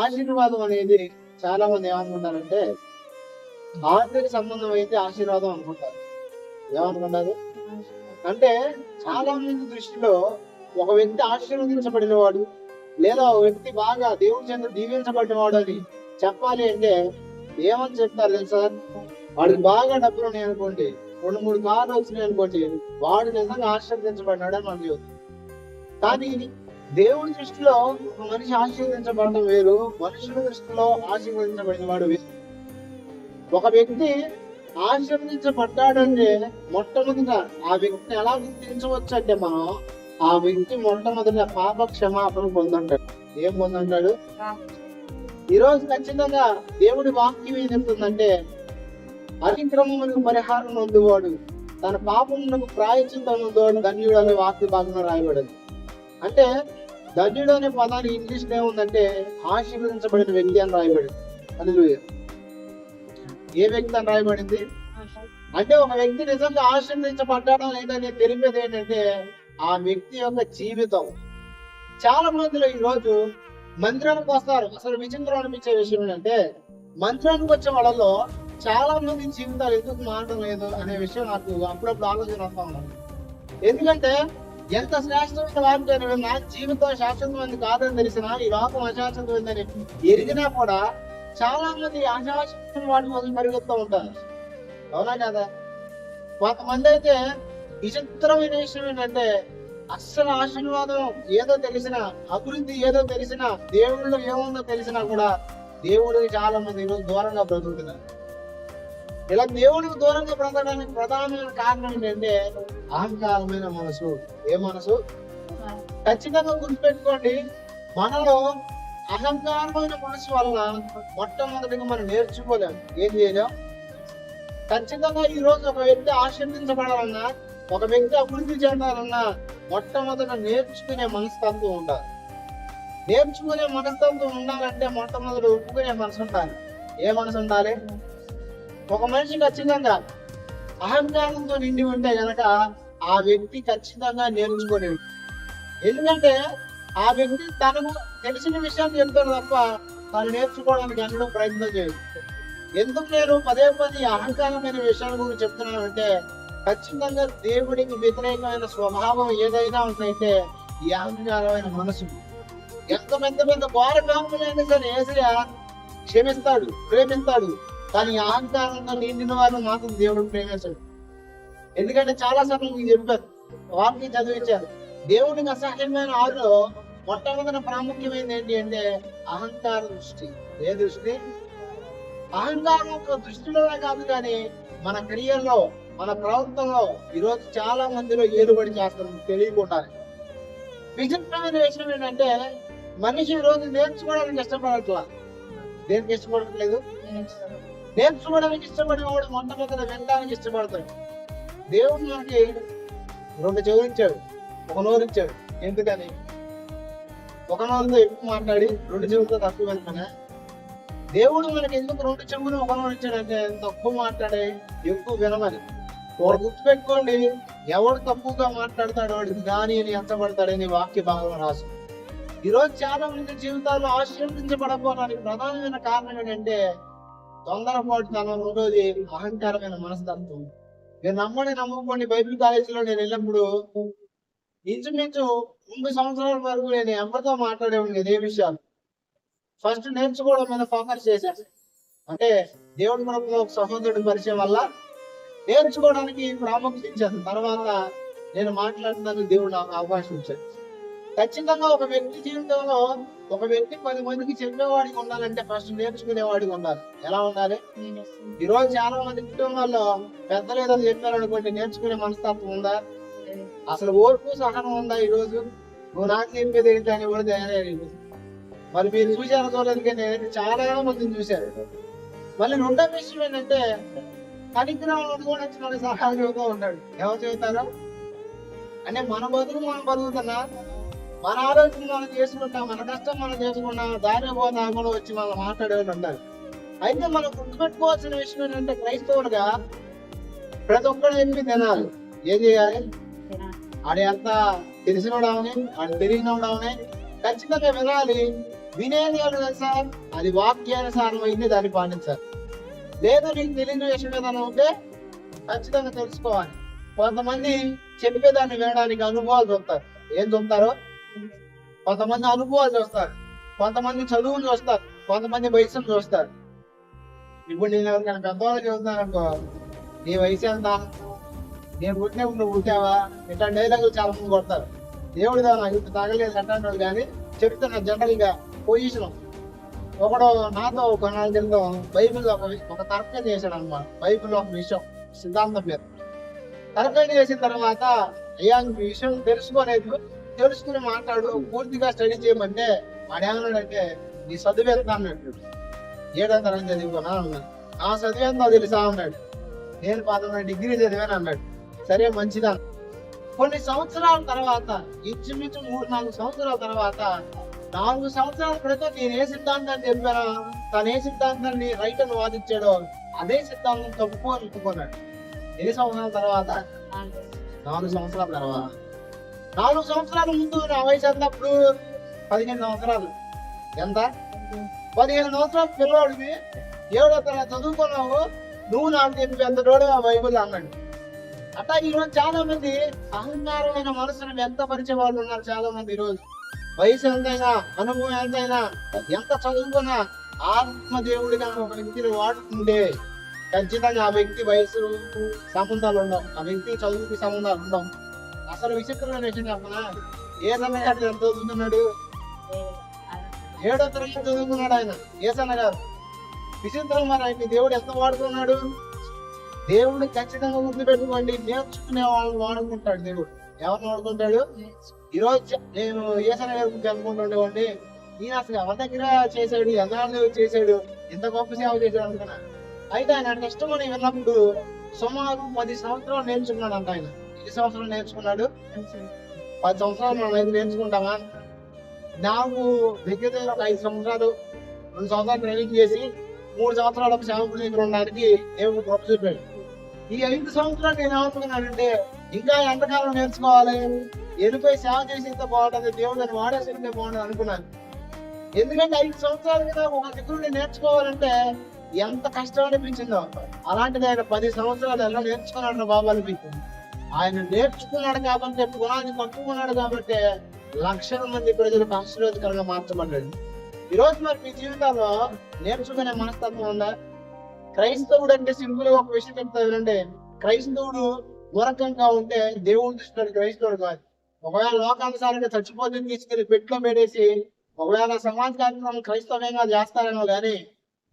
ఆశీర్వాదం అనేది చాలా మంది ఏమనుకుంటారంటే ఆర్థిక సంబంధం అయితే ఆశీర్వాదం అనుకుంటారు. ఏమనుకుంటారు? అంటే చాలా మంది దృష్టిలో ఒక వ్యక్తి ఆశీర్వదించబడిన వాడు లేదా ఒక వ్యక్తి బాగా దేవుడి చెంత దీవించబడిన వాడు అని చెప్పాలి అంటే ఏమని చెప్తారు తెలుసా? వాడికి బాగా డబ్బులు ఉన్నాయి అనుకోండి రెండు మూడు కార్లు వచ్చినాయి అనుకోండి వాడు నిజంగా ఆశీర్వదించబడినాడు అని మనం కానీ దేవుడి దృష్టిలో మనిషి ఆశీర్వదించబడడం వేరు మనుషుల దృష్టిలో ఆశీర్వదించబడిన వాడు వేరు. ఒక వ్యక్తి ఆశీర్వదించబడ్డాడంటే మొట్టమొదట ఆ వ్యక్తిని ఎలా గుర్తించవచ్చు అంటే మనం ఆ వ్యక్తి మొట్టమొదట పాప క్షమాపణ పొందంటాడు. ఏం పొందంటాడు? ఈ రోజు ఖచ్చితంగా దేవుడి వాక్యం ఏం చెప్తుందంటే అతిక్రమములకు పరిహారం పొందువాడు తన పాపములకు ప్రాయచిత్తం నొందువాడు ధన్యుడు అనే వాక్య భాగంలో రాయబడింది. అంటే ధన్యుడు అనే పదాన్ని ఇంగ్లీష్ ఏముందంటే ఆశీర్వదించబడిన వ్యక్తి అని రాయబడింది. హల్లెలూయా. ఏ వ్యక్తి అని రాయబడింది? అంటే ఒక వ్యక్తి నిజంగా ఆశీర్వదించబడ్డాడా లేదని తెలిపేది ఏంటంటే ఆ వ్యక్తి యొక్క జీవితం. చాలా మందిలో ఈ రోజు మందిరానికి వస్తారు. అసలు విచిత్రం అనిపించే విషయం ఏంటంటే మందిరానికి వచ్చే వాళ్ళలో చాలా మంది జీవితాలు ఎందుకు మారడం లేదు అనే విషయం నాకు అప్పుడప్పుడు ఆలోచన వస్తా ఉన్నాను ఎందుకంటే ఎంత శ్రేష్టమైన వాక్యాన్ని నా జీవితం శాశ్వతమైనది కాదని తెలిసిన ఈ లోకం అశాశ్వతమైందని ఎరిగినా కూడా చాలా మంది అశాశ్వతమైన వాటి కోసం పరిగెత్తూ ఉంటారు. అవునా కదా? కొంతమంది అయితే విచిత్రమైన విషయం ఏంటంటే అస్సలు ఆశీర్వాదం ఏదో తెలిసిన అభివృద్ధి ఏదో తెలిసిన దేవుళ్ళు ఏముందో తెలిసినా కూడా దేవుడికి చాలా మంది ఈరోజు దూరంగా బ్రతుకుతున్నారు. ఇలా దేవుడికి దూరంగా బ్రతకడానికి ప్రధానమైన కారణం ఏంటంటే అహంకారమైన మనసు. ఏ మనసు? ఖచ్చితంగా గుర్తుపెట్టుకోండి మనలో అహంకారమైన మనసు వలన మొట్టమొదటిగా మనం నేర్చుకోలేము. ఏం చేయలేం? ఖచ్చితంగా ఈ రోజు ఒక వ్యక్తి ఆశీర్దించబడాలన్నా ఒక వ్యక్తి అభివృద్ధి చెందాలన్నా మొట్టమొదట నేర్చుకునే మనస్తత్వం ఉండాలి. నేర్చుకునే మనస్తత్వం ఉండాలంటే మొట్టమొదటి ఒప్పుకునే మనసు ఉండాలి. ఏ మనసు ఉండాలి? ఒక మనిషి ఖచ్చితంగా అహంకారంతో నిండి ఉంటే గనక ఆ వ్యక్తి ఖచ్చితంగా నేర్చుకోలేడు. ఎందుకంటే ఆ వ్యక్తి తనకు తెలిసిన విషయాన్ని చెప్తాడు తప్ప తను నేర్చుకోవడానికి ఎన్నడూ ప్రయత్నం చేయదు ఎందుకు నేను పదే పదే అహంకారమైన విషయాల గురించి చెప్తున్నానంటే ఖచ్చితంగా దేవుడికి వ్యతిరేకమైన స్వభావం ఏదైనా ఉందంటే ఈ అహంకారమైన మనసు. ఎంత పెద్ద పెద్ద ఘోర కాములైనా సరే ఏసయ్య క్షమిస్తాడు ప్రేమిస్తాడు. కానీ ఈ అహంకారంతో నిండిన వారు మాత్రం దేవుడు ప్రేమించడు ఎందుకంటే చాలా సార్లు మీకు చెప్పారు వారిని చదివించారు దేవుడికి అసహ్యమైన ఆరు మొట్టమొదటి ప్రాముఖ్యమైనది ఏంటి అంటే అహంకార దృష్టి. ఏ దృష్టి? అహంకారం ఒక దృష్టిలోనే కాదు కానీ మన క్రియల్లో మన ప్రవర్తనలో ఈరోజు చాలా మందిలో ఏలుబడి చేస్తారు తెలియకుండా విచిత్రమైన విషయం ఏంటంటే మనిషి ఈ రోజు నేర్చుకోవడానికి ఇష్టపడట్లా. దేనికి ఇష్టపడట్లేదు? నేర్చుకోవడానికి ఇష్టపడేవాడు మొట్టమొదటి వినడానికి ఇష్టపడతాడు. దేవుడు మనకి రెండు చెవులు ఒక నోరు ఇచ్చాడు ఎందుకని? ఒక నోరుతో ఎక్కువ మాట్లాడి రెండు చెవులతో తక్కువ వెళ్తానే దేవుడు మనకి ఎందుకు రెండు చెవులు ఒక నోరు ఇచ్చాడంటే తక్కువ మాట్లాడే ఎక్కువ వినమని? వాడు గుర్తుపెట్టుకోండి ఎవడు తక్కువగా మాట్లాడతాడు వాడికి దాని అని ఎంతపడతాడని వాక్య భాగం రాసు ఈ రోజు చాలా మంది జీవితాల్లో ఆశీర్వదించబడకపోవడానికి ప్రధానమైన కారణం ఏంటంటే తొందరపాటు తనం రెండోది అహంకారమైన మనస్తత్వం. నేను నమ్మని నమ్మకండి బైబిల్ కాలేజీలో నేను వెళ్ళినప్పుడు ఇంచుమించు ముందు సంవత్సరాల వరకు నేను ఎవరితో మాట్లాడేవాడిని ఇదే విషయాలు. ఫస్ట్ నేర్చుకోవడం మీద ఫోకస్ చేశాను అంటే దేవుడి మనకు ఒక సహోదరుడి పరిచయం వల్ల నేర్చుకోవడానికి ప్రాముఖ్యత ఇచ్చాను. తర్వాత నేను మాట్లాడడానికి దేవుడు నాకు అవకాశం ఇచ్చాను ఖచ్చితంగా ఒక వ్యక్తి జీవితంలో ఒక వ్యక్తి పది మందికి చెప్పేవాడికి ఉండాలంటే ఫస్ట్ నేర్చుకునేవాడికి ఉండాలి. ఎలా ఉండాలి? ఈ రోజు చాలా మంది కుటుంబాల్లో పెద్దలు ఏదో చెప్పారు అనుకోండి నేర్చుకునే మనస్తత్వం ఉందా? అసలు ఓర్పు సహనం ఉందా ఈ రోజు నువ్వు నాకు చెప్పేది ఏంటి అని కూడా తయారయ్యాడు మరి మీరు చూశారు చూడలేదు కానీ చాలా మందిని చూశారు మళ్ళీ రెండో విషయం ఏంటంటే కనిగ్రహం కూడా వచ్చిన వాడికి సహాయం చెబుతూ ఉంటాడు ఎవరు చెబుతారు? అంటే మన బతుకు మనం బతుకుతున్నా మన ఆలోచన మనం చేసుకుంటాం మన కష్టం మనం చేసుకున్నాం దారి పోతా వచ్చి మనం మాట్లాడేవాళ్ళు ఉండాలి. అయితే మనం గుర్తుపెట్టుకోవాల్సిన విషయం ఏంటంటే క్రైస్తవుడుగా ప్రతి ఒక్కరు ఎంపి తినాలి? ఏం చేయాలి? ఆడ ఎంత తెలిసినోడవని ఆడ తెలియనోడవని ఖచ్చితంగా వినాలి. వినేది ఏమిటి తెలుసా? అది వాక్యానుసారమైంది దాన్ని పాటించాలి. లేదు నీకు తెలియని విషయం ఏదైనా ఉంటే ఖచ్చితంగా తెలుసుకోవాలి. కొంతమంది చెప్పేదాన్ని వినడానికి అనుభవాలు చూస్తారు ఏం చూస్తారో కొంతమంది అనుభవాలు చూస్తారు. కొంతమంది చదువులు చూస్తారు. కొంతమంది వయసును చూస్తారు. ఇప్పుడు నేను ఎవరికైనా పెద్దవాళ్ళు చూస్తున్నాను అనుకో నీ వయసు ఎంత? నేను పుట్టినప్పుడు నువ్వు పుట్టావా? ఇట్లా డైలాగులు చాలా మంది కొడతారు. దేవుడిదా నాకు ఇప్పుడు తగలేదు అంటాడు కానీ చెప్తున్నా జనరల్గా పొజిషన్ ఒకడు నాతో ఒక నాలుగు క్రితం బైబిల్లో ఒక ఒక తర్కం చేశాడు అనమాట బైబిల్లో ఒక విషయం సిద్ధాంతం మీద తర్కం చేసిన తర్వాత అయ్యా విషయం తెలుసుకోలేదు. తెలుసుకుని మాట్లాడు పూర్తిగా స్టడీ చేయమంటే వాడు ఏమన్నాడంటే నీ చదువు ఎంత అన్నాడు ఏడో తరగతి చదువుకున్నా అన్నాడు. ఆ చదువు తెలుసా అన్నాడు. నేను పదకొండు డిగ్రీ చదివాను అన్నాడు. సరే మంచిదా? కొన్ని సంవత్సరాల తర్వాత ఇంచుమించు మూడు నాలుగు సంవత్సరాల తర్వాత నాలుగు సంవత్సరాల క్రితం నేను ఏ సిద్ధాంతాన్ని చెప్పానా తను ఏ సిద్ధాంతాన్ని రైట్ అని వాదించాడో అదే సిద్ధాంతం తప్పు అని ఒప్పుకున్నాడు. ఎన్ని సంవత్సరాల తర్వాత? నాలుగు సంవత్సరాల తర్వాత. నాలుగు సంవత్సరాల ముందు నా వయసు ఎంతప్పుడు పదిహేను సంవత్సరాలు. ఎంత? పదిహేను సంవత్సరాలు పిల్లవాడివి ఏడో తరగతి చదువుకున్నావు. నువ్వు నాకు చెప్పి ఎంత రోడ్డు ఆ బైబుల్ అన్నాడు. అట్టా ఈరోజు చాలా మంది అహంకారమైన మనసును వ్యక్తపరిచే వాళ్ళు ఉన్నారు చాలా మంది ఈరోజు. వయసు ఎంతైనా అనుభవం ఎంతైనా ఎంత చదువుకున్నా ఆత్మదేవుడిగా ఒక వ్యక్తిని వాడుతుంటే ఖచ్చితంగా ఆ వ్యక్తి వయసు సంబంధాలు ఉండవు. ఆ వ్యక్తి చదువుకి సంబంధాలు ఉండవు. అసలు విచిత్రమైన విషయం చెప్పనా? ఏదన్నా గారు ఎంత చదువుతున్నాడు? ఏడో తరగతి చదువుకున్నాడు ఆయన ఏసన్న గారు? విచిత్రం మరి ఆయన దేవుడు ఎంత వాడుకున్నాడు దేవుడు ఖచ్చితంగా గుర్తు పెట్టుకోండి నేర్చుకునే వాళ్ళని వాడుకుంటాడు దేవుడు. ఎవరిని వాడుకుంటాడు? ఈరోజు నేను ఏసన్న గారి గురించి అనుకుంటుండేవాడిని ఈయన అసలు ఎవరి దగ్గర చేశాడు ఎన్నాళ్ళు చేశాడు ఎంత గొప్ప సేవ చేశాడు అనుకున్నా. అయితే ఆయన కష్టం అని విన్నప్పుడు సుమారు పది సంవత్సరాలు నేర్చుకున్నాడు అంట ఆయన. ఎన్ని సంవత్సరాలు నేర్చుకున్నాడు. పది సంవత్సరాలు మనం అయితే నేర్చుకుంటామా? నాకు దగ్గర దగ్గర ఒక ఐదు సంవత్సరాలు రెండు సంవత్సరాలు ట్రైనింగ్ చేసి మూడు సంవత్సరాలు ఒక సేవకుడి దగ్గర ఉండడానికి దేవుడు గొప్ప చెప్పాడు ఈ ఐదు సంవత్సరాలు నేను ఏమనుకున్నానంటే ఇంకా ఎంతకాలం నేర్చుకోవాలి? ఎనిపోయి సేవ చేసి ఇంత బాగుంటుంది దేవుడు అని వాడేసుకుంటే బాగుంటుంది అనుకున్నాను. ఎందుకంటే ఐదు సంవత్సరాలు కదా ఒక దగ్గర నేర్చుకోవాలంటే ఎంత కష్టం అనిపించిందో. అలాంటిది ఆయన పది సంవత్సరాలు ఎలా నేర్చుకున్నాడు బాబు అనిపించింది. ఆయన నేర్చుకున్నాడు కాబట్టి పునాది పట్టుకున్నాడు కాబట్టి లక్షల మంది ప్రజలకు ఆశీర్వాదకరంగా మార్చబడ్డాడు ఈ మరి మీ జీవితంలో నేర్చుకునే మనస్తత్వం ఉందా? క్రైస్తవుడు అంటే సింపుల్గా ఒక విషయం చెప్తా వినండి. క్రైస్తవుడు మూరకంగా ఉంటే దేవుడు చూస్తున్నాడు క్రైస్తవుడు కాదు. ఒకవేళ లోకానుసారంగా చచ్చిపోతుంది తీసుకెళ్ళి పెట్లో పెట్టేసి ఒకవేళ సమాజ కార్యక్రమం క్రైస్తవంగా చేస్తారేమో కానీ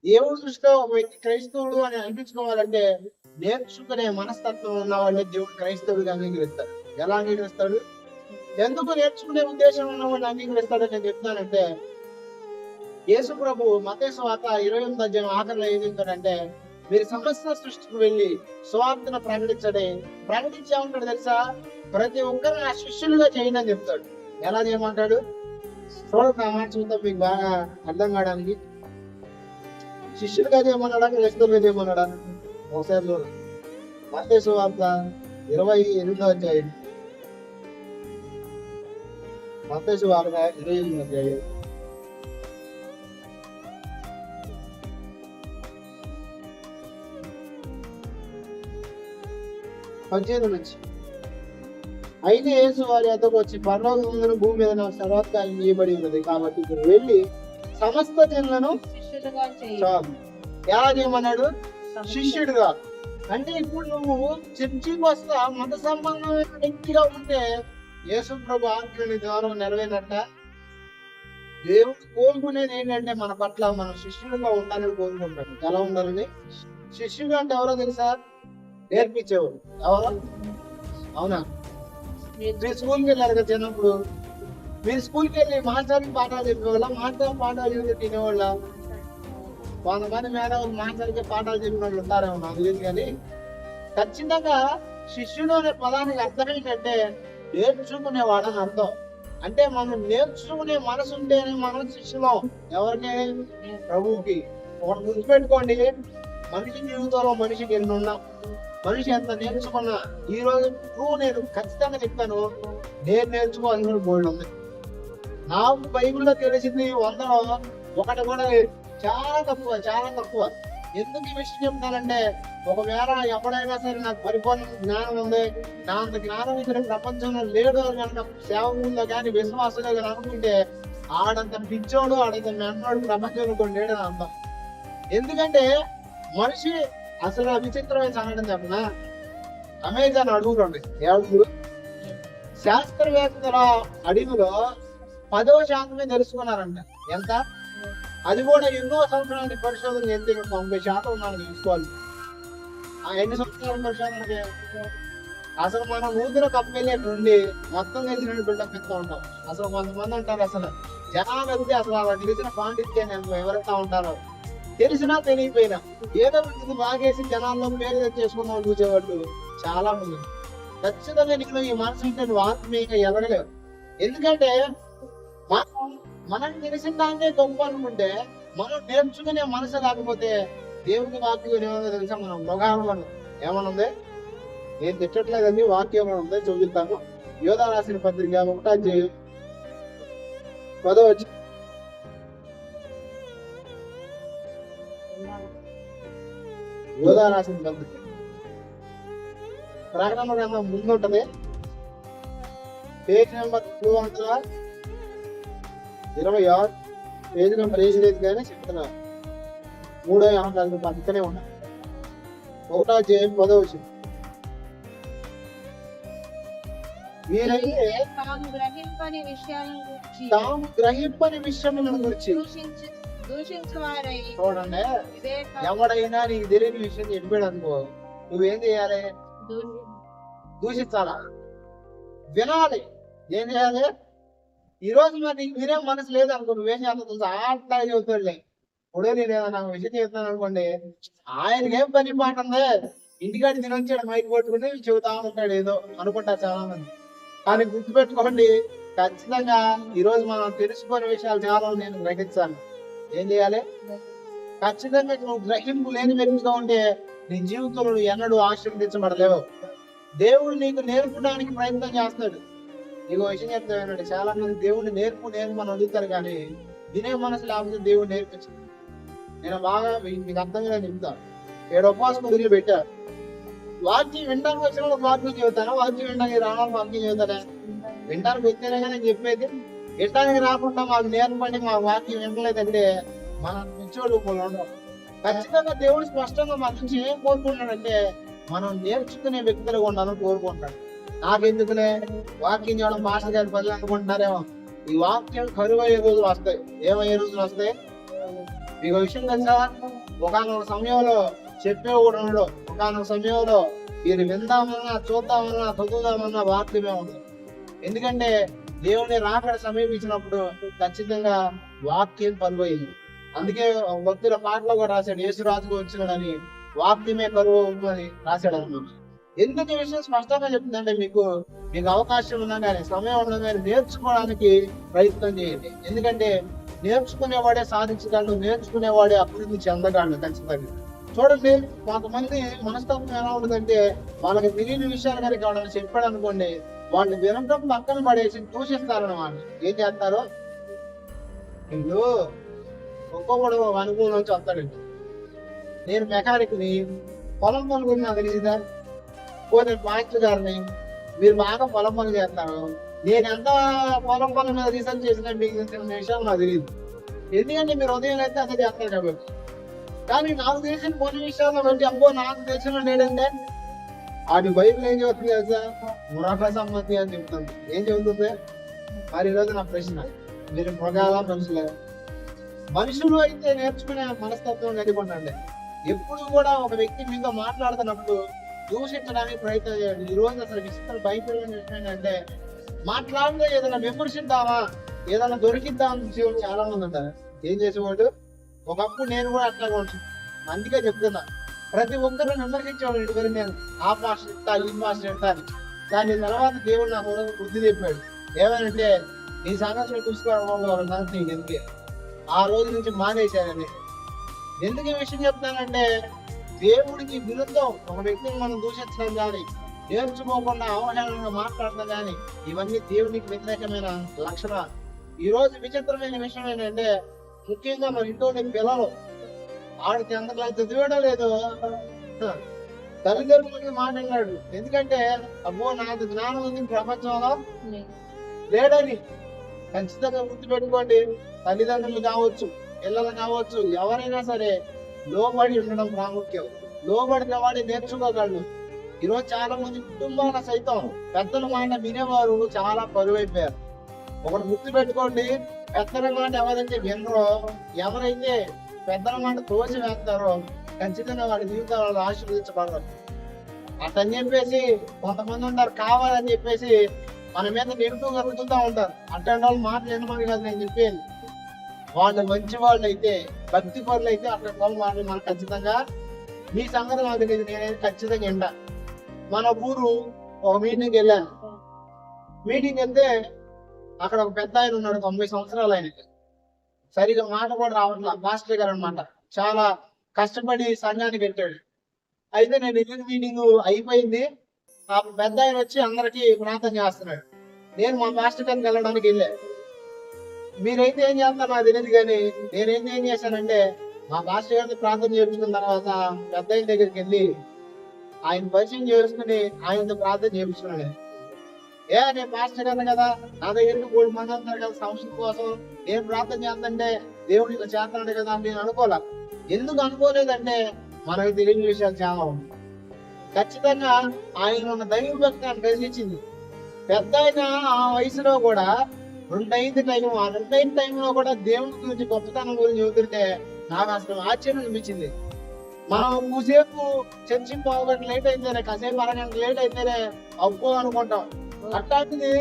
దేవుని దృష్టిలో ఒక వ్యక్తి క్రైస్తవుడు అని అనిపించుకోవాలంటే నేర్చుకునే మనస్తత్వం ఉన్న వాళ్ళని దేవుడు క్రైస్తవుడిగా అంగీకరిస్తాడు ఎలా అంగీకరిస్తాడు ఎందుకు నేర్చుకునే ఉద్దేశం ఉన్న వాడిని అంగీకరిస్తాడు నేను చెప్తానంటే యేసు ప్రభు మతేసు వార్త ఇరవై ఎనిమిది అధ్యాయం ఆఖరిలో ఏం చెప్తాడంటే మీరు సమస్త సృష్టికి వెళ్ళి స్వార్థను ప్రకటించడే. ప్రకటించామంటాడు తెలుసా? ప్రతి ఒక్కరిని నా శిష్యులుగా చేయండి అని చెప్తాడు. ఎలా చేయమంటాడు? చూడండి మాట చూద్దాం మీకు బాగా అర్థం కావడానికి. శిష్యుడిగా చేయమన్నాడా క్రైస్తవులుగా చేయమన్నాడా? ఒకసారి చూడు మతేసు వార్త ఇరవై ఎనిమిదో అధ్యాయం. మతేసు వార్త ఇరవై ఎనిమిది అధ్యాయం. పద్దెనిమిది నుంచి. అయితే యేసు వారి అద్దకు వచ్చి పర్లోకములను భూమి మీద నాకు సర్వత్కాలం ఇవ్వబడి ఉన్నది. కాబట్టి ఇప్పుడు వెళ్ళి సమస్త జనులను చాలు. ఎలా చేయమన్నాడు శిష్యుడుగా అంటే ఇప్పుడు నువ్వు చర్చికి వస్తా మత సంబంధమైన వ్యక్తిగా ఉంటే యేసు ప్రభు ఆజ్ఞని ద్వారా నెరవేరట. దేవుడు కోరుకునేది ఏంటంటే మన పట్ల మన శిష్యులుగా ఉండాలని కోరుకుంటాడు. ఎలా ఉండాలని? శిష్యుడు అంటే ఎవరో తెలుసా? నేర్పించేవాడు. ఎవరో? అవునా? మీరు స్కూల్కి వెళ్ళారు కదా చిన్నప్పుడు? మీరు స్కూల్కి వెళ్ళి మాస్టర్కి పాఠాలు చెప్పేవాళ్ళ? మాస్టర్ పాఠాలు తినేవాళ్ళ? కొంతమంది మేధావులు మాస్టర్కి పాఠాలు చెప్పిన వాళ్ళు ఉంటారేమో నాకు తెలియదు కానీ ఖచ్చితంగా శిష్యుడు అనే పదానికి అర్థం ఏంటంటే నేర్చుకునేవాడని అర్థం. అంటే మనం నేర్చుకునే మనసు ఉంటేనే మనం శిష్యులం. ఎవరిని? ప్రభువుకి. ఒకటి గుర్తుపెట్టుకోండి మనిషి జీవితంలో మనిషికి ఎన్ని ఉన్నా మనిషి ఎంత నేర్చుకున్నా ఈ రోజు నువ్వు నేను ఖచ్చితంగా చెప్తాను నేను నేర్చుకోవాల్సిన బోల్డ్ ఉంది. నాకు బైబిల్లో తెలిసింది వందలో ఒకటి కూడా లేదు. చాలా తక్కువ చాలా తక్కువ. ఎందుకు ఈ విషయం చెప్తానంటే ఒకవేళ ఎవడైనా సరే నాకు పరిపూర్ణ జ్ఞానం ఉంది నా అంత జ్ఞానం ఇక్కడ ప్రపంచంలో లేడు అని కనుక సేవకుల్లో కానీ విశ్వాసంలో కానీ అనుకుంటే ఆడంత పిచ్చోడు ఆడంత మెంటోడు ప్రపంచంలో కూడా లేడు అర్థం. ఎందుకంటే మనిషి అసలు విచిత్రమైన సంఘటన చెప్పనా? అమెజాన్ అడుగుతుంది. ఎవరు శాస్త్రవేత్తల అడుగులో పదో శాతమే తెలుసుకున్నారంట. ఎంత? అది కూడా ఎన్నో సంవత్సరాల పరిశోధన చేస్తే తొంభై శాతం మనం తీసుకోవాలి. ఆ ఎన్ని సంవత్సరాల పరిశోధనకి అసలు మనం ఊదిన కంపెనీ నుండి మొత్తం తెలిసిన బిల్డప్ ఇస్తూ ఉంటాం. అసలు కొంతమంది అంటారు అసలు జనాలు వెళ్తే అసలు అలా తెలిసిన పాండిత్యం ఎవరైతే ఉంటారో తెలిసినా తెలియపోయినా ఏదో ఇది బాగేసి జనాల్లో పేరు తెచ్చేసుకుందాం చూసేవాళ్ళు చాలా మంది. ఖచ్చితంగా నీకు ఈ మనసు ఉంటే నువ్వు ఆత్మీయంగా ఎదగలేవు. ఎందుకంటే మనం మనం తెలిసిన దాన్నే గొప్ప అనుకుంటే మనం నేర్చుకునే మనసు లేకపోతే దేవుని వాక్యం ఏమో తెలుసా? మనం మృగాలు ఏమన్నా ఏమనుంది? నేను తిట్టట్లేదండి వాక్యం ఏమైనా చూపిస్తాను. యోధా రాసిన పత్రిక ఒకటా పదో వచ్చి యోధా రాసిన పత్రిక. ప్రకటన గ్రంథం ముందు ఉంటది పేజ్ నెంబర్ టూ వందల ఇరవై ఆరు. పేజ్ నెంబర్ వేసి లేదు కానీ చెప్తున్నా. మూడో ఏమంటారు పక్కనే ఉన్నా. ఒకటో చేయం పదో వచ్చింది. మీరైతే తాము గ్రహింపని గురించి విషయములను చూడండి. ఎవడైనా నీకు తెలియని విషయం చెప్పాడు అనుకో నువ్వేం చేయాలి? దూషించాలా? వినాలి. ఏం చేయాలి? ఈ రోజు మరి నీకు మీరేం మనసు లేదనుకో నువ్వేం చేస్తావు తెలుసా? అట్లా చెబుతాడులే ఇప్పుడు నేను ఏదైనా విషయం చెప్తాను అనుకోండి ఆయనకి ఏం పని పాట ఉంది? ఇంటికాడ తిని మైక్ పట్టుకుని చెబుతా ఉంటాడు ఏదో అనుకుంటా చాలా మంది కానీ గుర్తుపెట్టుకోండి ఖచ్చితంగా ఈరోజు మనం తెలుసుకునే విషయాలు చాలా నేను గ్రహించాను. ఏం చేయాలి? ఖచ్చితంగా నువ్వు గ్రహింపు లేని వ్యక్తిగా ఉంటే నీ జీవితంలో నువ్వు ఎన్నడూ ఆశీర్వదించబడలేవు. దేవుడు నీకు నేర్పడానికి ప్రయత్నం చేస్తాడు. నీకు విషయం చెప్తానండి చాలా మంది దేవుడిని నేర్పు నేర్పు అని అడుగుతారు కానీ వినే మనసు లేకపోతే దేవుడు నేర్పించదు నేను బాగా మీకు అర్థంగా చెప్తా. ఏడు ఉపవాసం వదిలి పెట్టారు వాక్యం వినడానికి వచ్చిన వాళ్ళకి వాక్యం చెబుతానా వాక్యం వినడానికి రావడానికి వాక్యం చెబుతాను వినడానికి వచ్చేనే కానీ నేను చెప్పేది వినడానికి రాకుండా మాకు నేర్పండి మా వాక్యం వినలేదంటే మన పిచ్చోడు ఉండవు ఖచ్చితంగా దేవుడు స్పష్టంగా మన నుంచి ఏం కోరుకుంటాడంటే మనం నేర్చుకునే వ్యక్తులుగా ఉండాలని కోరుకుంటాడు నాకెందుకులే? వాక్యం చేయడం మాస్టర్ గారు పనులు అనుకుంటున్నారేమో ఈ వాక్యం కరువయ్యే రోజులు వస్తాయి? ఏమయ్యే రోజులు వస్తాయి? మీకు విషయం తెలుసా? ఒకనొక సమయంలో చెప్పేవాడు ఉండడు. ఒకనొక సమయంలో వీరు విందామన్నా చూద్దామన్నా చదువుదామన్నా వాక్యమే ఉండదు ఎందుకంటే దేవుని రాకడ సమీపించినప్పుడు ఖచ్చితంగా వాక్యం పరువైంది అందుకే భక్తుల పాటలో కూడా రాశాడు యేసు రాజుకు వచ్చినాడని వాక్యమే కరువు అని రాశాడు అనమాట ఎందుకు ఈ విషయం స్పష్టంగా చెప్తుందంటే మీకు మీకు అవకాశం ఉన్నా కానీ సమయం ఉన్నా కానీ నేర్చుకోవడానికి ప్రయత్నం చేయండి. ఎందుకంటే నేర్చుకునేవాడే సాధించగలడు నేర్చుకునేవాడే అభివృద్ధి చెందగలడు ఖచ్చితంగా. చూడండి కొంతమంది మనస్తత్వం ఎలా ఉంటుందంటే వాళ్ళకి తెలియని విషయాలు కనుక ఎవరైనా చెప్పాడు అనుకోండి వాళ్ళు వినటం పక్కన పడేసి దూషిస్తారన్నమాట. ఏం చేస్తారు? వీళ్ళు ఒక్కొక్కడు ఒక అనుకూలం నుంచి వస్తాడండి. నేను మెకానిక్ని పొలం పనుల గురించి నాకు తెలియదా పోతే మాస్టర్ గారిని మీరు బాగా పొలం పనులు చేస్తారు. నేను ఎంత పొలం పనుల మీద రీసెర్చ్ చేసినా మీకు తెలిసిన విషయాలు నాకు తెలియదు. ఎందుకంటే మీరు ఉదయం అయితే అసలు చేస్తారు కాబట్టి. కానీ నాకు తెలిసిన కొన్ని విషయాలు బట్టి అబ్బో నాకు తెలిసిన నేనంటే అది బైబిల్ ఏం చెబుతుంది తెలుసా? మురాఫా సంబంధి అని చెప్తుంది ఏం చెబుతుంది? మరి ఈరోజు నా ప్రశ్న. మీరు మృగాల మనుషులే? మనుషులు అయితే నేర్చుకునే మనస్తత్వం కలిగి ఉండండి ఎప్పుడు కూడా ఒక వ్యక్తి మీతో మాట్లాడుతున్నప్పుడు దూషించడానికి ప్రయత్నం చేయండి. ఈ రోజు అసలు విచిత్ర భయపడిన విషయం ఏంటంటే మాట్లాడితే ఏదైనా విమర్శిద్దామా? ఏదైనా దొరికిద్దామని అని చాలా మంది ఉంటారు. ఏం చేసేవాడు ఒకప్పుడు నేను కూడా అట్లా ఉంటాను అందుకే చెప్తున్నా. ప్రతి ఒక్కరు విమర్శించేవాడు ఇంటి వరకు నేను ఆ మాస్టర్ ఇస్తా ఈ మాస్టర్ ఇస్తా దాని తర్వాత దేవుడు నాకు కూడా బుద్ధి చెప్పాడు. ఏమనంటే ఈ సంఘర్షణ చూసుకోవడం సంగతి ఎందుకే? ఆ రోజు నుంచి మానేశానని. ఎందుకు ఈ విషయం చెప్తానంటే దేవుడికి విరుద్ధం. ఒక వ్యక్తిని మనం దూషించడం కానీ నేర్చుకోకుండా అవహేళనగా మాట్లాడడం కానీ ఇవన్నీ దేవునికి వ్యతిరేకమైన లక్షణాలు. ఈ రోజు విచిత్రమైన విషయం ఏంటంటే ముఖ్యంగా మన ఇంట్లో పిల్లలు ఆడికి ఎంత చదివేయడం లేదు. తల్లిదండ్రులకి మాట ఎందుకంటే అబ్బో నాకు జ్ఞానం ఉంది ప్రపంచంలో. లేడని ఖచ్చితంగా గుర్తు పెట్టుకోండి తల్లిదండ్రులు కావచ్చు పిల్లలు కావచ్చు ఎవరైనా సరే లోబడి ఉండడం ప్రాముఖ్యం. లోబడిన వాడి నేర్చుకోగలడు. ఈరోజు చాలా మంది కుటుంబాల సైతం పెద్దల మాట వినేవారు చాలా పరువైపోయారు. ఒకటి గుర్తు పెట్టుకోండి పెద్దల మాట ఎవరైతే వినరో ఎవరైతే పెద్దల మాట తోసి వేస్తారో ఖచ్చితంగా వాడి జీవితాలను ఆశీర్వదించబడరు. అతని చెప్పేసి కొంతమంది ఉంటారు కావాలని చెప్పేసి మన మీద నిరుతూ కలుగుతూ ఉంటారు. అట్లాంటి వాళ్ళు మాట వినమని కాదు నేను చెప్పేది. వాళ్ళు మంచి వాళ్ళు అయితే భక్తి పనులు అయితే అక్కడ వాళ్ళు మాట మనకు ఖచ్చితంగా మీ సంగతి నాకు తెలియదు. నేనైతే ఖచ్చితంగా ఎండ మన ఊరు ఒక మీటింగ్ వెళ్ళాను. మీటింగ్ వెళ్తే అక్కడ ఒక పెద్ద ఆయన ఉన్నాడు తొంభై సంవత్సరాలు ఆయనకి. సరిగా మాట కూడా రావట్లా మాస్టర్ గారు అనమాట చాలా కష్టపడి సంఘాన్ని పెట్టాడు. అయితే నేను వెళ్ళిన మీటింగ్ అయిపోయింది. ఆ పెద్ద ఆయన వచ్చి అందరికి ప్రార్థన చేస్తున్నాడు. నేను మా మాస్టర్ గారికి వెళ్ళడానికి వెళ్ళాను మీరైతే ఏం చేస్తారు నాకు తెలియదు కానీ నేనైతే ఏం చేశానంటే మా మాస్టర్ గారిని ప్రార్థన చేయించుకున్న తర్వాత పెద్ద దగ్గరికి వెళ్ళి ఆయన పరిచయం చేసుకుని ఆయనతో ప్రార్థన చేయించుకున్నాడు ఏ నేను మాస్టర్ గారు కదా నా దగ్గరికి మూడు మంది ఉంటారు కదా సంస్థ కోసం నేను ప్రార్థన చేస్తుంటే దేవుడు ఇలా చేస్తున్నాడు కదా నేను అనుకోలే. ఎందుకు అనుకోలేదంటే మనకు తెలియని విషయాలు చాలా ఉంది ఖచ్చితంగా ఆయన ఉన్న దైవ భక్తి నాకు గ్రహించింది పెద్ద ఆయన ఆ వయసులో కూడా రెండైదు టైం ఆ. రెండైదు టైంలో కూడా దేవుడి గురించి గొప్పతనం గురించి చెబుతుంటే నాకు అసలు ఆశ్చర్యం అనిపించింది. మనం కూసేపు చర్చి పావుగంట లేట్ అయితేనే కాసేపు అరగంట లేట్ అయితేనే అబ్బో అనుకుంటాం. అట్లాంటిది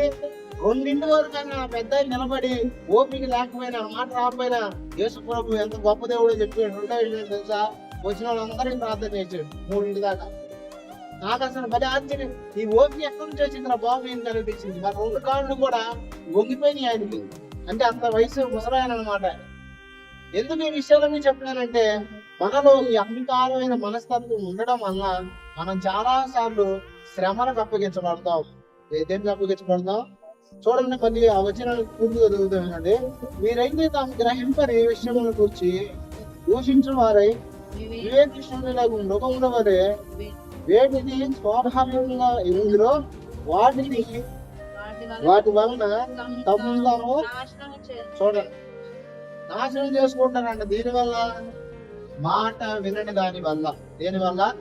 రెండింటి వరకు అయినా పెద్ద నిలబడి ఓపిక లేకపోయినా మాట రాకపోయినా యేసు ప్రభు ఎంత గొప్ప దేవుడో చెప్పాడు. రెండో విషయం తెలుసా? వచ్చిన వాళ్ళందరికీ ప్రార్థన చేశాడు. మూడింటి దాకా. నాకు అసలు భలే ఆశ్చర్యం ఈ ఓపిక ఎక్కడి నుంచి వచ్చిందిరా బాబు ఏంటి అనిపించింది మరి రెండు కాళ్ళు కూడా వంగిపోయినాయి ఆయనకి. అంటే అంత వయసు ముసరాయన అనమాట ఎందుకు ఈ విషయాలన్నీ చెప్తున్నానంటే మనలో ఈ అహంకారమైన మనస్తత్వం ఉండడం వల్ల మనం చాలా సార్లు శ్రమలకు అప్పగించబడతాం. దేనికి అప్పగించబడతాం? చూడండి మళ్ళీ ఆ వచనాలు పూర్తిగా చదువుతానండి మీరైతే తాము గ్రహింపని విషయముల గురించి దూషించిన వారై వివేకృష్ణులకు మృగముల వరే వేటిని స్వాభావికంగా ఎదుగులో వాటిని వాటి వలన తమను తాము నాశనం చేస్తారు. చూడండి. నాశనం చేసుకుంటారంట. దీని వల్ల మాట వినని దాని వల్ల. దేని వల్ల?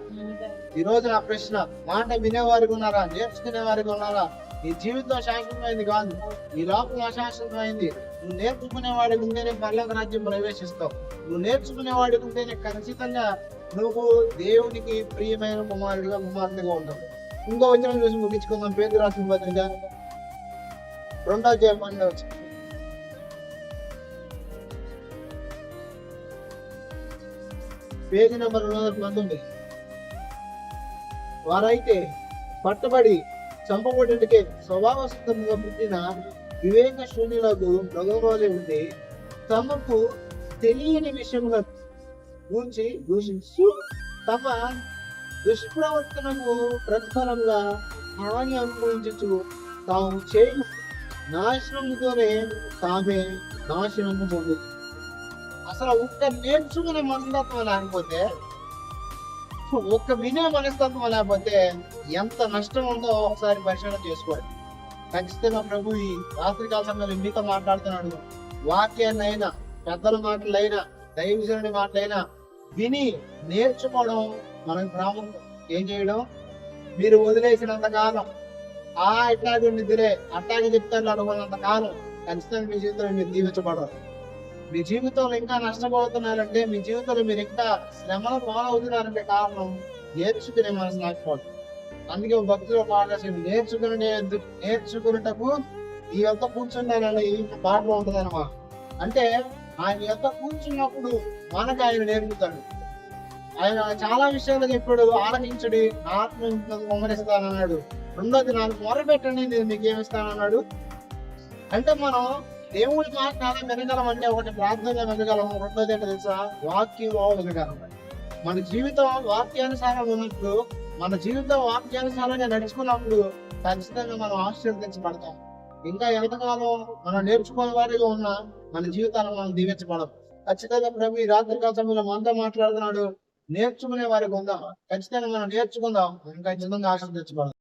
ఈ రోజు నా ప్రశ్న మాట వినేవారికి ఉన్నారా? నేర్చుకునే వారికి ఉన్నారా? నీ జీవితం శాశ్వతమైంది కాదు. ఈ లోపల అశాశ్వతమైంది. నువ్వు నేర్చుకునే వాడికి ఉంటేనే పర్లోక రాజ్యం ప్రవేశిస్తావు. నువ్వు నేర్చుకునే వాడికి ఉంటేనే ఖచ్చితంగా నువ్వు దేవునికి ప్రియమైన కుమారుడిగా కుమారుడిగా ఉంటావు ఇంకో వచ్చిన చూసి ముగించుకుందాం. పేరు రాసిన పత్రిక రెండో చేయమని వచ్చి పేజీ నెంబర్ రెండు వందల పంతొమ్మిది. వారైతే పట్టబడి చంపబడికే స్వభావస్థంగా పుట్టిన వివేక శూన్యులకు మృగంలోనే ఉండి తమకు తెలియని విషయంలో గూర్చి దూషించు తమ దుష్ప్రవర్తనకు ప్రతిఫలంగా హాని అనుభవించు తాము చేయు నాశనముతోనే తామే నాశనము పొందు అసలు ఒక్క నేర్చుకునే మనస్తత్వం లేకపోతే ఒక్క వినే మనస్తత్వం లేకపోతే ఎంత నష్టం ఉందో ఒకసారి పరిశీలన చేసుకోవాలి ఖచ్చితంగా ప్రభు ఈ రాత్రికాల సమయంలో మీతో మాట్లాడుతున్నాడు వాక్యాన్నైనా పెద్దల మాటలైనా దైవజనుడి మాటలైనా విని నేర్చుకోవడం మనకు ప్రాముఖ్యం. ఏం చేయడం? మీరు వదిలేసినంత కాలం. ఆ ఇట్లాగే నిద్రే అట్లాగే చెప్తారు అనుకున్నంత కాలం. ఖచ్చితంగా మీ జీవితంలో మీరు దీవించబడరు. మీ జీవితంలో ఇంకా నష్టపోతున్నారంటే మీ జీవితంలో మీరు ఇంకా శ్రమలు పాలవుతున్నారంటే కారణం నేర్చుకునే మనసు లేకపోవడం అందుకే ఒక భక్తులు పాట నేర్చుకుని నేర్చుకునే నేర్చుకున్నటకు ఈ యొక్క కూర్చున్నానని ఈ పాటలో ఉంటుంది అనమాట అంటే ఆయన యొక్క కూర్చున్నప్పుడు మనకు ఆయన నేర్పుతాడు. ఆయన చాలా విషయాలు చెప్పాడు. ఆలకించుడి నా ఆత్మ అన్నాడు రెండోది నాకు మొరపెట్టండి నేను మీకు ఏమిస్తానన్నాడు అంటే మనం దేవుడి మాట వినగలం అంటే ఒకటి ప్రార్థన వినగలం. రెండోది ఏంటో తెలుసా? వాక్యంలో వినగలం. మన జీవితం వాక్యానుసారం ఉన్నప్పుడు మన జీవితం వాక్యానుసారంగా నడుచుకున్నప్పుడు ఖచ్చితంగా మనం ఆశీర్వదించబడతాం. ఇంకా ఎంతకాలం మనం నేర్చుకునే వారిగా ఉన్న మన జీవితాలను మనం దీవించబడం ఖచ్చితంగా ప్రభు ఈ రాత్రి కాల సమయంలో మనతో మాట్లాడుతున్నాడు. నేర్చుకునే వారికి ఉందాం. ఖచ్చితంగా మనం నేర్చుకుందాం. ఇంకా ఖచ్చితంగా ఆశీర్దించబడదాం